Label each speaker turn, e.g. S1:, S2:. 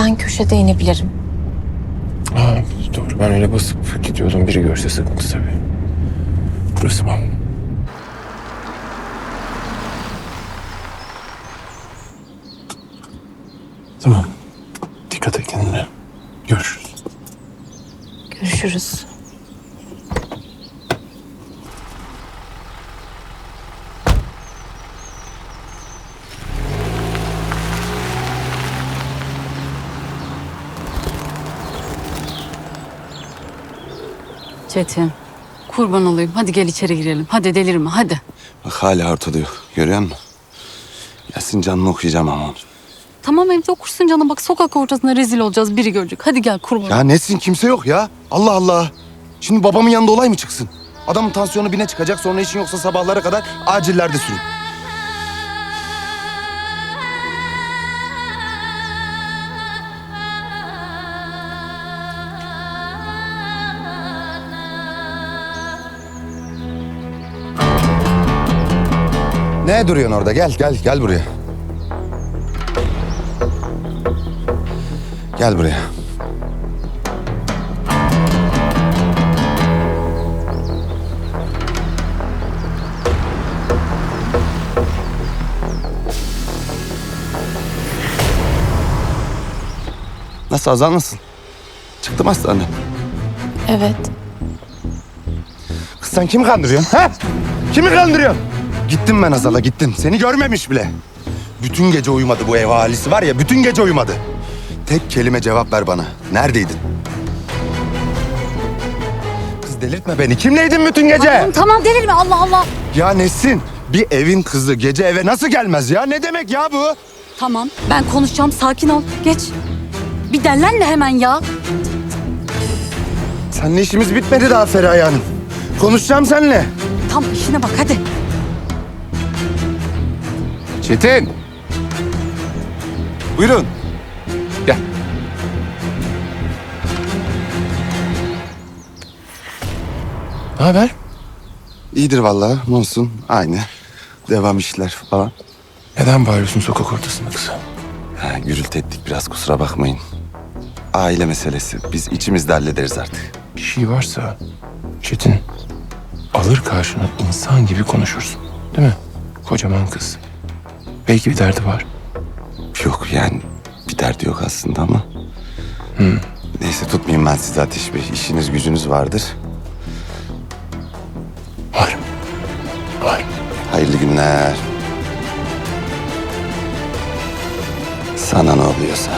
S1: ben köşede inebilirim.
S2: Aa, doğru ben öyle basıp gidiyordum. Biri görse sıkıntı tabii. Burası mı? Tamam. Dikkat et kendine. Görüşürüz.
S1: Görüşürüz.
S3: Çetin. Kurban olayım. Hadi gel içeri girelim. Hadi delirme hadi.
S4: Bak hala ortada yok. Görüyor musun? Yasin canını okuyacağım ama.
S3: Tamam evde okursun canım. Bak sokak ortasında rezil olacağız. Biri görecek. Hadi gel kurban.
S4: Ya Nesin kimse yok ya. Allah Allah. Şimdi babamın yanında olay mı çıksın? Adamın tansiyonu bine çıkacak sonra işin yoksa sabahlara kadar acillerde sürün. Ne duruyorsun orada? Gel, gel, gel buraya. Gel buraya. Nasıl Azal nasıl? Çıktım hastaneden.
S1: Evet.
S4: Kız sen kimi kandırıyorsun? Ha? Kimi kandırıyorsun? Gittim ben Azal'a gittim. Seni görmemiş bile. Bütün gece uyumadı bu ev ahalisi var ya bütün gece uyumadı. Tek kelime cevap ver bana. Neredeydin? Kız delirtme beni. Kimleydin bütün gece?
S3: Tamam, tamam delirme Allah Allah.
S4: Ya Nesin? Bir evin kızı gece eve nasıl gelmez ya? Ne demek ya bu?
S3: Tamam ben konuşacağım. Sakin ol. Geç. Bir dellenme hemen ya.
S4: Seninle işimiz bitmedi daha Feraye Hanım. Konuşacağım seninle.
S3: Tam işine bak hadi.
S4: Çetin. Buyurun. Gel.
S2: Ne haber?
S4: İyidir vallahi. Ne olsun? Aynı. Devam işler falan.
S2: Neden bağırıyorsun sokak ortasında kızım?
S4: Ha, gürültü ettik biraz kusura bakmayın. Aile meselesi. Biz içimizde hallederiz artık.
S2: Bir şey varsa Çetin alır karşına insan gibi konuşursun. Değil mi? Kocaman kız. Belki bir derdi var.
S4: Yok yani bir derdi yok aslında ama. Neyse tutmayayım ben sizi Ateş Bey. İşiniz gücünüz vardır.
S2: Var. Var.
S4: Hayırlı günler. Sana ne oluyorsa.